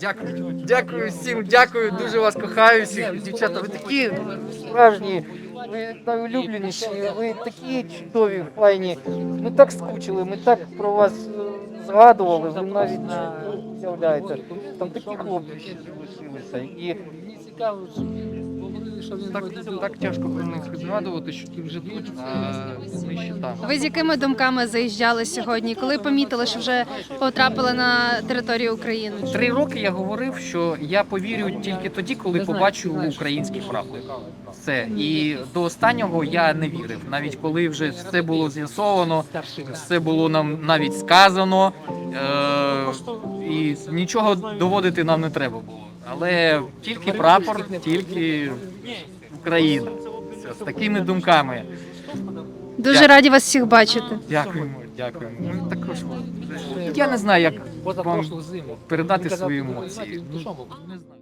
Дякую, дякую всім, дякую, дуже вас кохаю всіх. Дівчата, ви такі справжні, ви найулюбленіші, ви такі чудові, файні. Ми так скучили, ми так про вас е, згадували, ви навіть не уявляєте. Там такі хлопці ще залишилися. І Так, так тяжко про них згадувати, що ти вже тут, а вони ще там. Ви з якими думками заїжджали сьогодні? Коли помітили, що вже потрапили на територію України? Три роки я говорив, що я повірю тільки тоді, коли побачу український прапор. Все. І до останнього я не вірив. Навіть коли вже все було з'ясовано, все було нам навіть сказано, е- і нічого доводити нам не треба було. Але тільки прапор, тільки Україна. Все, з такими думками. Дуже Дякую. раді вас всіх бачити. Дякуємо, дякуємо. Ми також вам. Я не знаю, як вам передати свої «Ну, емоції. Ну, не знаю.